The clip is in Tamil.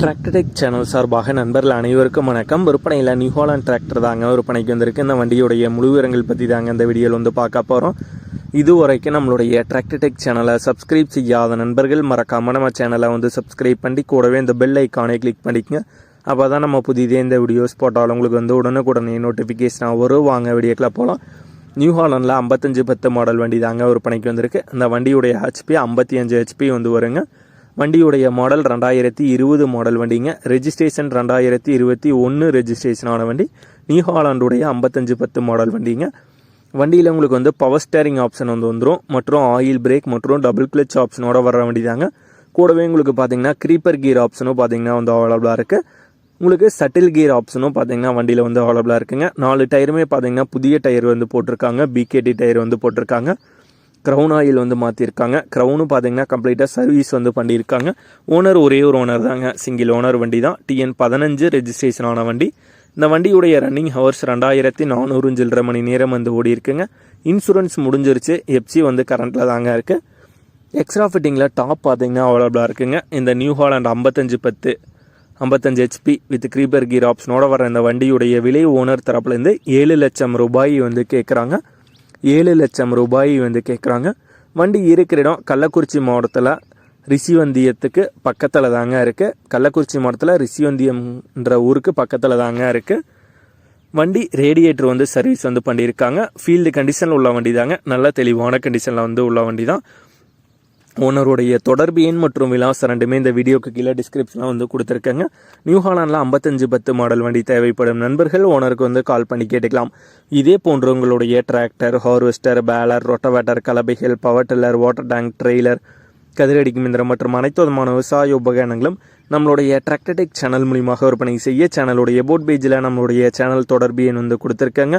டிராக்டர்டெக் சேனல் சார்பாக நண்பர்கள் அனைவருக்கும் வணக்கம். விற்பனையில் நியூஹாலண்ட் டிராக்டர் தாங்க விற்பனைக்கு வந்திருக்கு. இந்த வண்டியுடைய முழு விவரங்கள் பற்றி தாங்க இந்த வீடியோவில் வந்து பார்க்க போகிறோம் இதுவரைக்கும் நம்மளுடைய டிராக்டர்டெக் சேனலை சப்ஸ்கிரைப் செய்யாத நண்பர்கள் மறக்காம நம்ம சேனலை வந்து சப்ஸ்கிரைப் பண்ணி கூடவே இந்த பெல் ஐக்கானை கிளிக் பண்ணிக்கங்க. அப்போ தான் நம்ம புதிதே இந்த வீடியோஸ் போட்டாலும் உங்களுக்கு வந்து உடனுக்குடனே நோட்டிஃபிகேஷனாக வரும். வாங்க வீடியோக்கில் போகலாம் நியூ ஹாலண்டில் ஐம்பத்தஞ்சு பத்து மாடல் வண்டி தாங்க விற்பனைக்கு வந்திருக்கு. அந்த வண்டியுடைய ஹெச்பி ஐம்பத்தி அஞ்சு ஹெச்பி வந்து வருங்க. வண்டியுடைய மாடல் ரெண்டாயிரத்தி இருபது மாடல் வண்டிங்க. ரெஜிஸ்ட்ரேஷன் ரெண்டாயிரத்தி இருபத்தி ஒன்று ரெஜிஸ்ட்ரேஷனான வண்டி. நியூ ஹாலாண்டுடைய ஐம்பத்தஞ்சு பத்து மாடல் வண்டிங்க. வண்டியில் உங்களுக்கு வந்து பவர் ஸ்டேரிங் ஆப்ஷன் வந்து வந்துடும் மற்றும் ஆயில் பிரேக் மற்றும் டபுள் கிளச் ஆப்ஷனோட வர வண்டி தாங்க கூடவே உங்களுக்கு பார்த்தீங்கன்னா க்ரீப்பர் கியர் ஆப்ஷனும் பார்த்தீங்கன்னா வந்து அவைலபிளாக இருக்குது உங்களுக்கு சட்டில் கியர் ஆப்ஷனும் பார்த்தீங்கன்னா வண்டியில் வந்து அவைலபிளாக இருக்குங்க. நாலு டயருமே பார்த்தீங்கன்னா புதிய டயர் வந்து போட்டிருக்காங்க. பிகேடி டயர் வந்து போட்டிருக்காங்க. க்ரௌன் ஆயில் வந்து மாற்றிருக்காங்க க்ரௌனும் பார்த்தீங்கன்னா கம்ப்ளீட்டாக சர்வீஸ் வந்து பண்ணியிருக்காங்க. ஓனர் ஒரே ஒரு ஓனர் தாங்க. சிங்கிள் ஓனர் வண்டி தான் டிஎன் பதினஞ்சு ரெஜிஸ்ட்ரேஷன் ஆன வண்டி. இந்த வண்டியுடைய ரன்னிங் ஹவர்ஸ் ரெண்டாயிரத்தி நானூறு சில்லரை மணி நேரம் வந்து ஓடி இருக்குங்க இன்சூரன்ஸ் முடிஞ்சிருச்சு எப்சி வந்து கரண்ட்டில் தாங்க இருக்குது எக்ஸ்ட்ரா ஃபிட்டிங்கில் டாப் பார்த்தீங்கன்னா அவைலபிளாக இருக்குங்க. இந்த நியூ ஹாலண்ட் ஐம்பத்தஞ்சு பத்து ஐம்பத்தஞ்சு ஹெச்பி வித் க்ரீபர் கீர் ஆப்ஷனோட வர இந்த வண்டியுடைய விலை ஓனர் தரப்புலேருந்து ஏழு லட்சம் ரூபாய் வந்து கேட்குறாங்க ஏழு லட்சம் ரூபாய் வந்து கேட்குறாங்க வண்டி இருக்கிற இடம் கள்ளக்குறிச்சி மாவட்டத்தில் ரிஷிவந்தியத்துக்கு பக்கத்தில் தாங்க இருக்குது கள்ளக்குறிச்சி மாவட்டத்தில் ரிஷிவந்தியம்ன்ற ஊருக்கு பக்கத்தில் தாங்க இருக்குது வண்டி ரேடியேட்டர் வந்து சர்வீஸ் வந்து பண்ணியிருக்காங்க. ஃபீல்டு கண்டிஷனில் உள்ள வண்டி தாங்க நல்ல தெளிவான கண்டிஷனில் வந்து உள்ள வண்டி தான் ஓனருடைய தொடர்பு எண் மற்றும் விலாசம் ரெண்டுமே இந்த வீடியோக்கு கீழே டிஸ்கிரிப்ஷனில் வந்து கொடுத்துருக்கேங்க. நியூ ஹாலாண்டில் ஐம்பத்தஞ்சு பத்து மாடல் வண்டி தேவைப்படும் நண்பர்கள் ஓனருக்கு வந்து கால் பண்ணி கேட்டுக்கலாம். இதே போன்று உங்களுடைய tractor harvester baler rotavator கலபைகள் power tiller water tank trailer கதிரடிக்கும் இந்திரம் மற்றும் அனைத்து விதமான விவசாய உபகரணங்களும் நம்மளுடைய டிராக்டர்டெக் சேனல் மூலியமாக விற்பனை செய்ய சேனலுடைய போட் பேஜில் நம்மளுடைய சேனல் தொடர்பு எண் வந்து கொடுத்துருக்கேங்க.